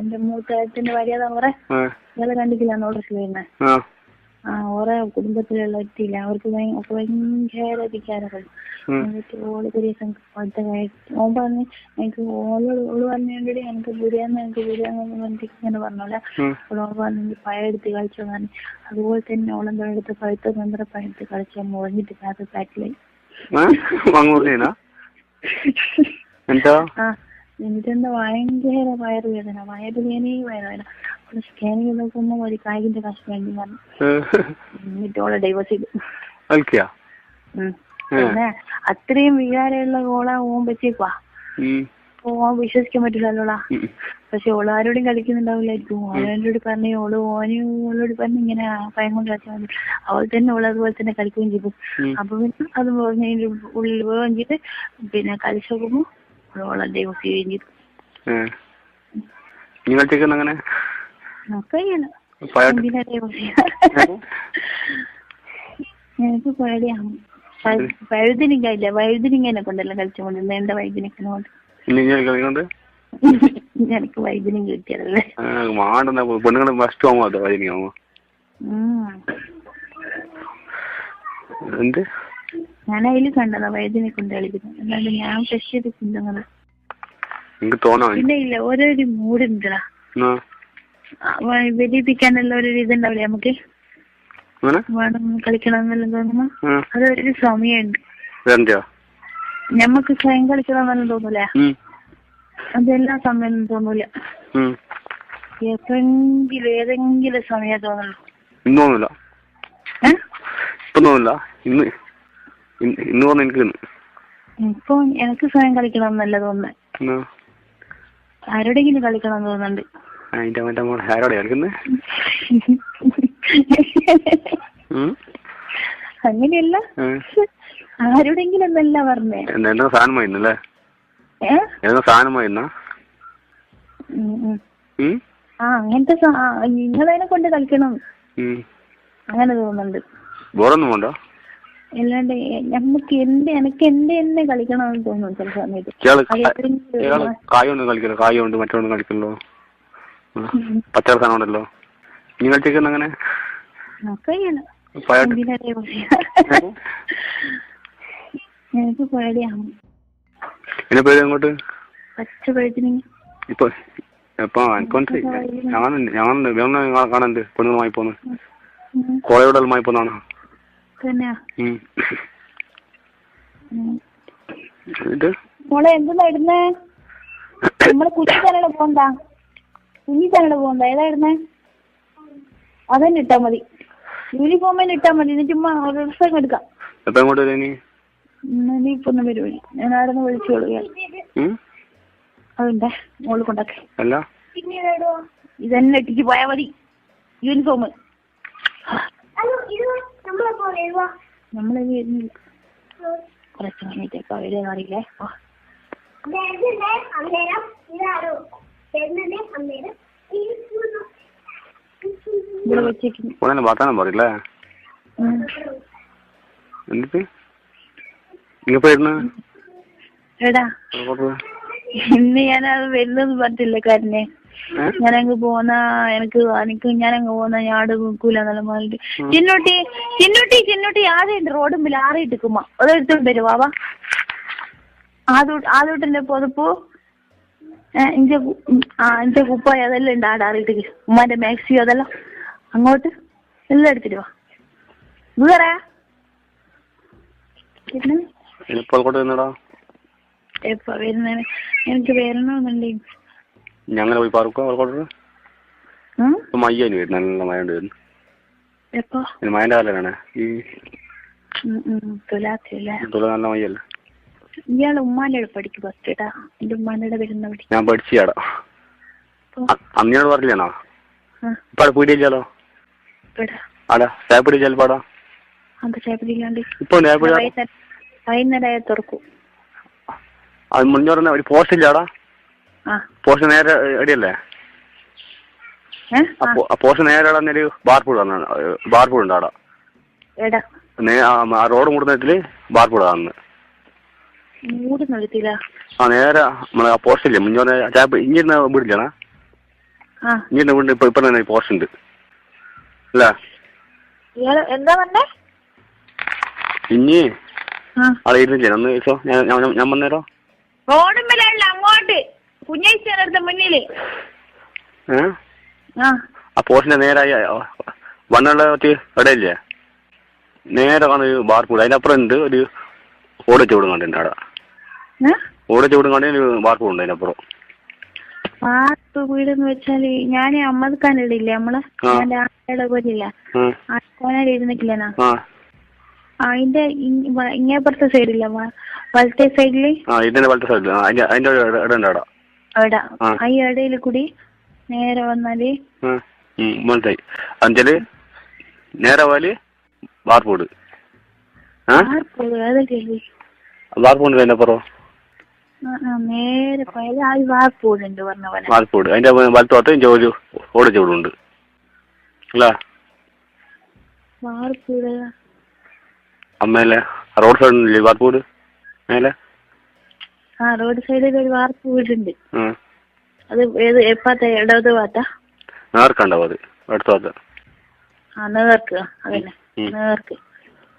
എന്റെ മൂത്തേട്ടന്റെ ഭാര്യ ആ. ഇയാളെ കണ്ടിട്ടില്ല ഓർഡർ വരുന്നത് ആ. ഓറെ കുടുംബത്തിലുള്ള എത്തിയില്ല അവർക്ക് ഒക്കെ ഭയങ്കര ഓൾ അടുത്ത ഓൻ പറഞ്ഞ് എനിക്ക് ഓളോട് ഓൾ പറഞ്ഞോണ്ടി എനിക്ക് ബിരിയാണി എനിക്ക് ബിരിയാണി പറഞ്ഞിട്ട് ഇങ്ങനെ. പറഞ്ഞു പഴയെടുത്ത് കളിച്ചു പറഞ്ഞു. അതുപോലെ തന്നെ ഓളെന്തോ എടുത്ത് പഴുത്ത മെമ്പറെ പഴുത്ത് കളിച്ചാൽ മുറിഞ്ഞിട്ട് അത് പറഞ്ഞാ എന്താ? എനിക്കെന്താ ഭയങ്കര വയറുവേദന വയറുവേദനയും വയറുവേദന. അവൾ സ്കാനിങ് നോക്കുമ്പോ ഒരു കായികന്റെ കഷ്ണം വേണ്ടി പറഞ്ഞു. എന്നിട്ട് ഓളെ ഡൈവേഴ്സ് ചെയ്തു. പിന്നെ അത്രയും വികാരമുള്ള ഓളെ ഓൻ ഉം. ഓൻ വിശ്വസിക്കാൻ പറ്റില്ലല്ലോടാ പക്ഷെ ഓൾ ആരോടും കളിക്കുന്നുണ്ടാവില്ലായിരിക്കും. ഓളോട് പറഞ്ഞു ഓൾ ഓന് ഓളോട് പറഞ്ഞു ഇങ്ങനെ ഭയം കൊണ്ട് കളിച്ചാൽ മതി. അവൾ തന്നെ ഓൾ അതുപോലെ തന്നെ കളിക്കുകയും ചെയ്തു. അപ്പൊ പിന്നെ അത് പറഞ്ഞതിന്റെ ഉള്ളിൽ പോവുകയും ചെയ്ത് പിന്നെ കളിച്ചു നോക്കുമ്പോ ഓളെ ഡൈവേഴ്സ് ഒക്കെ ചെയ്തു ഏ. നീ കളിച്ചേക്കുന്ന അങ്ങനെ നോക്കുകയാണ് പേടിയാണ്. എന്തിനാ ഇല്ല. വഴുതിനിങ്ങനെ കൊണ്ടല്ല കളിച്ചുകൊണ്ടിരുന്ന എന്റെ കൊണ്ട്? കളിക്കൊണ്ട് എനിക്ക് വൈദ്യനും കിട്ടിയതല്ലേ അതോ അതിനാവുമോ ഉം. എന്ത്? ഞാൻ അതിൽ കണ്ടതാ വൈദ്യനെ കൊണ്ട് കളിക്കുന്നത് എന്നാലും ഞാൻ ഫ്രഷ് ചെയ്ത് തോന്നാ? പിന്നെ ഇല്ല ഓരോരു മൂഡ് ഉണ്ടടാ വെടിപ്പിക്കാനുള്ള ഒരു ഇതുണ്ടാവില്ലേ നമുക്ക്? വേണം കളിക്കണം എന്നെല്ലാം തോന്നുമ്പോ അതൊരു സമയമുണ്ട്. ഞമ്മക്ക് സ്വയം കളിക്കണം എന്നെല്ലാം തോന്നൂലേ. അതെല്ലാ സമയം തോന്നൂല. എപ്പോഴെങ്കിലും ഏതെങ്കിലും സമയം തോന്നുള്ളൂ. തോന്നില്ല ഏ? തോന്നില്ല ഇന്ന് ഇന്ന് തോന്നുന്നു എനിക്ക് ഇപ്പൊ എനിക്ക് സ്വയം കളിക്കണം എന്നല്ല തോന്നുന്നു. ആരോടെങ്കിലും കളിക്കണം തോന്നുന്നുണ്ട്. അതിന്റെ മറ്റേ മോളെ. ആരോടെ കളിക്കുന്നത്? അങ്ങനെയല്ല. ആരോടെങ്കിലും എന്നല്ല പറഞ്ഞേ. എന്താ സാധനമായിരുന്നല്ലേ ഏ? എന്താ സാധനമായിരുന്ന. ആ അങ്ങനത്തെ നിങ്ങളതിനെ കൊണ്ട് കളിക്കണം. അങ്ങനെ തോന്നുന്നുണ്ട്. വേറൊന്നും വേണ്ട. അല്ലാണ്ട് നമുക്ക് എന്ത് എനിക്ക് എന്റെ തന്നെ കളിക്കണം എന്ന് തോന്നുന്നു ചില സമയത്ത്. ഇയാൾ അത് എപ്പോഴെങ്കിലും ഇയാൾ കായ കൊണ്ട് കളിക്കല്ലോ കായ കൊണ്ട് മറ്റൊന്നും കളിക്കല്ലോ പച്ചറ സാധനം ഉണ്ടല്ലോ നീ കളിച്ചേക്കുന്ന അങ്ങനെ? എനിക്ക് പേടിയാണ് എന്നെ പേര് അങ്ങോട്ട് പച്ച ഇപ്പൊ ഇപ്പൊ പോന്ന് കോളയോടെല്ലാം പോന്നാണ് തന്നെയാ. ഉം. ഉം. എന്നിട്ട് മോളെ എന്തെന്നാ ഇടുന്നേ? നമ്മൾ കുഞ്ഞി ചാനൽ പോണ്ടാ കുഞ്ഞി ചാനൽ പോണ്ട ഏതാ ഇടുന്നേ? അതന്നെ ഇട്ടാ മതി. യൂണിഫോമിന് ഇട്ടാ മതി. എന്നിട്ട് എടുക്കാം. എപ്പോ എങ്ങോട്ട് വരും നീ? നീ ഇപ്പൊ ഒന്ന് വരുവഴി ഞാൻ അവിടെ നിന്ന് വിളിച്ചോളൂ ഇയാൾ. മോൾ കൊണ്ടാക്കെ. അല്ല. ഇതന്നെ ഇട്ടിട്ട് പോയാ മതി. യൂണിഫോം നമ്മളെ കുറച്ച് കഴിഞ്ഞിട്ടേക്ക് അവരെ അറിയില്ലേ ഓ, ഇവിടെ വെച്ചേക്കുന്നു. ഉടനെ വർത്താനം പറയില്ലേ? എന്നിട്ട് എടാ ഇന്ന് ഞാനത് വരുന്നത് പറഞ്ഞില്ല കാരനെ ഞാനങ്ങ് പോന്ന എനിക്ക് എനിക്ക് ഞാനങ്ങ് പോന്ന ഞാട് നിൽക്കൂല നല്ല മാറി ചിന്നൂട്ടി ചിന്നൂട്ടി ചിന്നൂട്ടി ആദ്യം റോഡുമ്പിൽ ആറിയിട്ടിക്കുമ്പോ അതെടുത്തോണ്ട് വരും വാവാ ആദൂട്ട് ആദൂട്ടിന്റെ പുതപ്പു ആ എന്റെ കുപ്പായ അതെല്ലാം ഉണ്ട് ആടെ ആറിയിട്ടിക്ക് ഉമ്മാന്റെ മാക്സിയോ അതെല്ലാം. അങ്ങോട്ട് എല്ലാം എടുത്തിട്ട് വാ. വേറെ എനിക്ക് വരണമെന്നുണ്ട് ഞങ്ങനെ പോയി പാർക്കോ അവർക്കോട്ട്? ഇപ്പൊ മയ്യന് വരും നല്ല മഴ ഉണ്ട് വരുന്നു. എപ്പോ? മഴന്റെ കാലാണ് ഈ ഉം, ഉം, തുലാത്തില്ലേ തുള നല്ല മയ്യല്ലേ ഇയാൾ ഉമ്മാന്റെ അടുത്ത് പഠിക്കും ഫസ്റ്റ് കേട്ടാ എന്റെ ഉമ്മാന്റെ വരുന്ന പഠി ഞാൻ പഠിച്ചാടാ അന്നിയോട് പറഞ്ഞില്ലാണോ? ആ. ഇപ്പൊ അവിടെ പീടിയില്ലല്ലോ ഇവിടെ ആടാ? ചായപ്പൊടി ചെലപ്പാടാ ഇപ്പൊ വൈകുന്നേരം തുറക്കും. അത് മുന്നോട്ട് ഒരു പോസ്റ്റ് ഇല്ലാടാ? പോസ്റ്റ് നേരെ എടിയല്ലേ പോഷൻ നേരെ ഒരു ബാർപൂട് പറഞ്ഞു ബാർപൂട് ഉണ്ട് അവിടെ. ആ റോഡ് മുടുന്നതിൽ ബാർപൂട് ആണ് ആ നേരെ നമ്മളെ ആ പോസ്റ്റ് ഇല്ലേ? മുന്നേ ചായപ്പൊടി ഇങ്ങനെ വീടില്ലാണ് ഇങ്ങനെ വീണ്ടും ഇപ്പൊ ഇപ്പൊ തന്നെ പോസ്റ്റ് ഉണ്ട്. അല്ല? എന്താ പറഞ്ഞേ അവിടെ ഇരുന്നില്ലേ ഒന്ന് ഞാൻ വന്നേരോ? റോഡ് കുഞ്ഞേശ്വരടുത്ത മുന്നിൽ. ആ. പോസ്റ്റിന്റെ നേരായി വണ്ണുള്ള മറ്റേ ഇടയില്ലേ? നേരെ വന്ന് ഒരു ബാർ അതിനപ്പുറം ഉണ്ട് ഒരു ഓട വീടും കണ്ടിട്ടുണ്ട് അവിടെ. ഓട ഓടിച്ച കണ്ടു ഒരു ബാർ ഉണ്ട് അതിനപ്പുറം. പാർട്ട് വീടെന്ന് വെച്ചാൽ ഞാൻ അമ്മദ് ഖാന്റെ ഇല്ലേ? നമ്മളെ ആ. എന്റെ ആരുടെ പോലില്ല ആ. ആ. ആ അതിന്റെ ഇങ്ങേപ്പുറത്തെ സൈഡില്ല വലത്തെ സൈഡിൽ ഇതിന്റെ വലത്തെ സൈഡിൽ അതിന്റെ അതിന്റെ ആ. ഇടയിൽ കൂടി നേരെ വന്നാൽ മനസ്സിലായി അഞ്ചൽ നേരെ വാർപ്പൂണ്ട് അതിന്റെ അപ്പുറം? ആ, ആ, നേരെ വാർപ്പൂടുണ്ട് പറഞ്ഞ പോലെ. വാർപ്പൂട് അതിന്റെ വലത്ത് ഭാഗത്ത് ഒരു ഓടിച്ച വീടുണ്ട് അല്ല? വാർപ്പൂട് അമ്മേലെ റോഡ് സൈഡില്ലേ വാർപ്പൂട് മേലെ. ആ റോഡ് സൈഡിൽ ഒരു വാർപ്പ് വീടുണ്ട്. അത് ഏത് എപ്പാത്ത ഇടത് ഭാഗത്താ? നേർക്കുണ്ടാവും അത്. അടുത്ത ഭാഗത്ത്. ആ നേർക്ക് അതന്നെ. നേർക്ക്.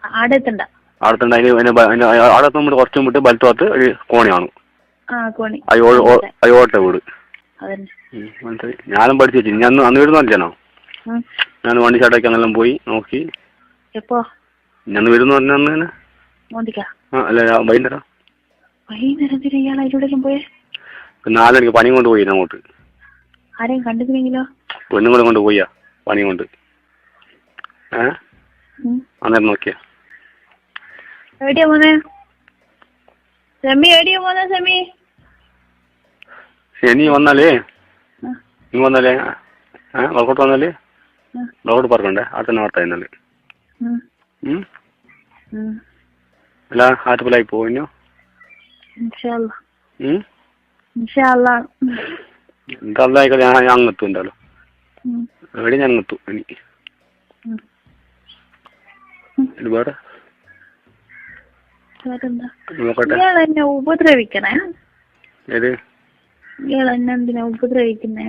ആടെ എത്തണ്ട. അവിടുത്തെ അതിന് അവിടെ നമ്മൾ കുറച്ചും ഒരു കോണിയാണ് ആ കോണി. അയോട്ട വീട്. ഞാനും പഠിച്ചു വെച്ചു ഞാൻ അന്ന് വീട് വരുന്നില്ലാണോ ഞാൻ വണ്ടി ചാട്ടയ്ക്ക് അങ്ങനെല്ലാം പോയി നോക്കി. എപ്പോ? ഞാൻ വീട് പറഞ്ഞ അന്ന് തന്നെ? അല്ല വൈകുന്നേരം. വൈകുന്നേരം എന്തിനാ ഇയാൾ അതിലൂടെല്ലാം പോയെ? എനിക്ക് പണി കൊണ്ട് പോയി അങ്ങോട്ട് ആരെയും കണ്ടിരുന്നെങ്കിലോ? പെണ്ണുങ്ങളും കൊണ്ട് പോയാ പണി കൊണ്ട്. ഏ. അന്നേരം നോക്കിയാ. എവിടെയാ പോന്നെ? സെമി എവിടെയാ പോന്നെ സെമി? ശനി വന്നാലേ? നീ വന്നാലേ? ഏ വളക്കോട്ട് വന്നാലേ? വളക്കോട്ട് പറക്കണ്ടേ അടുത്ത ഉം. ഉം. അല്ല ആറ്റുപലായി ഇൻഷാ ആയി ഞാൻ അങ്ങെത്തും എന്തായാലും. ഞാൻ അങ്ങെത്തും എനിക്ക് ഉപദ്രവിക്കണേ? ഏത്? എന്തിനാ ഉപദ്രവിക്കുന്നേ?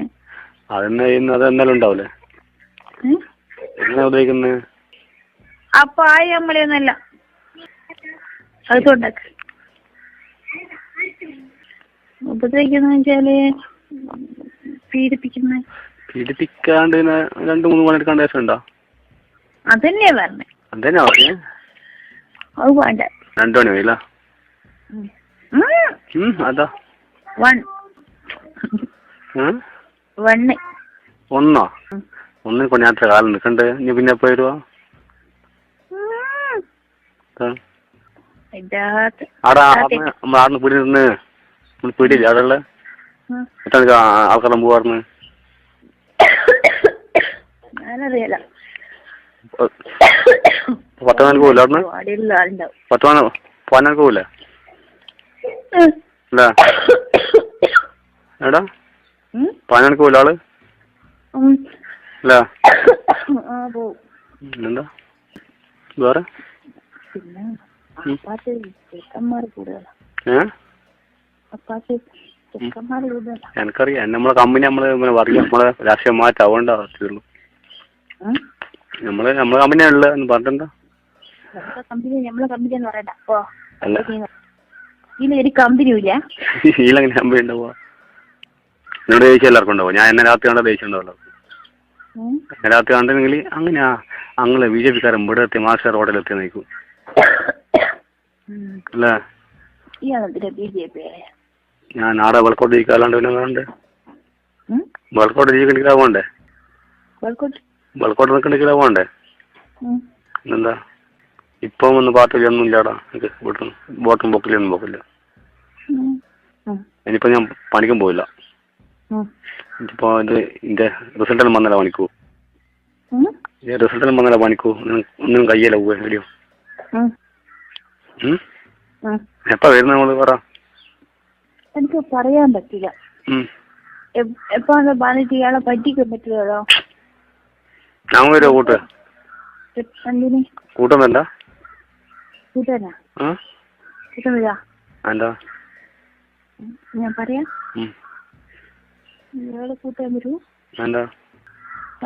അതെന്നാ അത് എന്നാലും ഉണ്ടാവൂലേ? എങ്ങനെ ഉപയോഗിക്കുന്നത് അപ്പൊ ആ നമ്മളെയൊന്നല്ല അതുകൊണ്ടൊക്കെ ഉപദ്രവിക്കുന്ന വെച്ചാൽ പീഡിപ്പിക്കുന്ന? പീഡിപ്പിക്കാണ്ട് രണ്ടു മൂന്ന് പണിയെടുക്കേണ്ട ആവശ്യം ഉണ്ടോ? അതന്നെയാ പറഞ്ഞേ. അതന്നെ പറഞ്ഞേ. അത് വേണ്ട. രണ്ടു മണി പോയില്ല? അതാ. വൺ? വണ്ണ് ഒന്നോ? ഒന്നിനെ കൊണ്ട് ഞാൻ അത്ര കാലം നിൽക്കണ്ടേ. നീ പിന്നെ എപ്പോ വരുവാ? ആടാ ആടുന്ന് നമ്മൾ ആടുന്ന് പീടി നിന്ന് നമ്മൾ പീടിയില്ലേ അവിടെ ഉള്ള ഉം. എത്ര ആൾക്കാരെല്ലാം പോവാർന്ന് ഞാനറിയാല പത്ത് മണിക്ക് പോകില്ല അവിടുന്ന് അടിയുള്ള ആളുണ്ടാവും പത്ത് മണി പതിനാൾക്ക് പോകില്ലേ ഉം. അല്ലേ എടാ ഉം? പതിനാൾക്ക് പോകില്ല ആൾ ഉം. അല്ലേ ആ പോവും എന്താ വേറെ ഏ എനിക്കറിയാം. നമ്മളെ കമ്പനി നമ്മൾ ഇങ്ങനെ പറയും നമ്മളെ രാഷ്ട്രീയം മാറ്റം അതുകൊണ്ടാ പറ്റുള്ളൂ? നമ്മൾ നമ്മളെ കമ്പനി ഉള്ളത് എന്ന് പറഞ്ഞിട്ടുണ്ടോ കമ്പനി നമ്മളെ കമ്പനി എന്ന് പറയണ്ട. ഓ അല്ല. ഇതിന് ഒരു കമ്പനിയും ഇല്ല. ഈലെങ്ങനെ കമ്പനി ഉണ്ടാവുക? നിങ്ങളുടെ ദേഷ്യം എല്ലാവർക്കും ഉണ്ടാവും ഞാൻ എന്നെ രാത്രി കണ്ട ദേഷ്യം ഉണ്ടാവുള്ളൂ? എന്നെ രാത്രി കണ്ടെങ്കിൽ അങ്ങനെയാ അങ്ങനെ ബി ജെ പിക്കാരൻ ഇവിടെ എത്തി മാസ്റ്റർ റോഡിൽ എത്തി നിൽക്കും. അല്ലേ? ഇയാളെന്തിനാ ബി ജെ പി ആയ ഞാൻ ആടെ വെളക്കോട്ട് ഇരിക്കാല്ലാണ്ട് പിന്നെ വെളുക്കോട്ട് ഇരിക്കണ്ടെങ്കിലാ പോണ്ടേ വെളക്കോട്ട് വെളുക്കോട്ട് പോണ്ടേ എന്താ ഇപ്പം ഒന്ന് പാട്ടില്ല ഒന്നും ഇല്ലാടാ. എനിക്ക് വീട്ടിൽ ബോട്ടും പോക്കില്ല ഒന്നും പോക്കില്ല. ഇനിയിപ്പോ ഞാൻ പണിക്കും പോയില്ല ഉം. ഇനിയിപ്പോ ഇത് ഇതിന്റെ റിസൾട്ടെല്ലാം വന്നല്ല പണിക്കൂ. റിസൾട്ടെല്ലാം വന്നല്ല പണിക്കൂ. ഒന്നും- കയ്യല്ല പോവേ എവിടെയോ ഉം. ഉം? ഉം. എപ്പാ വരുന്നത് നമ്മൾ പറ. എനിക്ക് പറയാൻ പറ്റില്ല. എപ്പോഴാണ് പറഞ്ഞിട്ട് ഇയാളെ പറ്റിക്കാൻ പറ്റില്ലല്ലോ ഞാൻ കൂട്ട്. എന്തിന്? കൂട്ടാനാ? എന്താ ഞാൻ പറയാം. ഇയാളെ കൂട്ടാൻ വരൂ എന്താ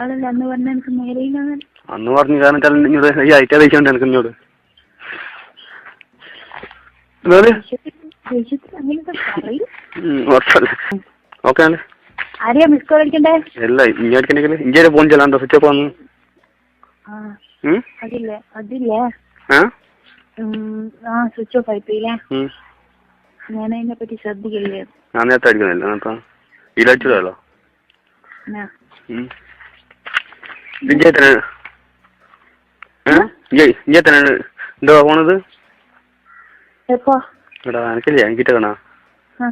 അതല്ല അന്ന് പറഞ്ഞ എനിക്ക് അന്ന് പറഞ്ഞു കാരണം ഈ ഐറ്റ ദേഷ്യം എനിക്ക് ഇങ്ങോട്ട് ഓക്കെ ആണ് ആരെയാ മിസ് കോൾ അടിക്കണ്ടേ അല്ല ഇനി അടിക്കണ്ടെങ്കിൽ ഇഞ്ചിയുടെ ഫോൺ ചെല്ലാണ്ടോ സ്വിച്ച് ഓഫ് വന്നു? അതില്ലേ അതില്ലേ? ആ? സ്വിച്ച് ഓഫ് ആയിപ്പോയില്ലേ. ഞാൻ അതിനെ പറ്റി ശ്രദ്ധിക്കില്ലേ? ഞാൻ നേരത്തെ അടിക്കുന്നില്ല നേരത്തെ ഇലച്ചിടല്ലോ എന്നാ? ഇഞ്ചത്തിന് ഇഞ്ചത്തിന് എന്താ പോണത് എപ്പോ? എടാ എനിക്കില്ല എനിക്കിട്ട് കാണാ. ആ.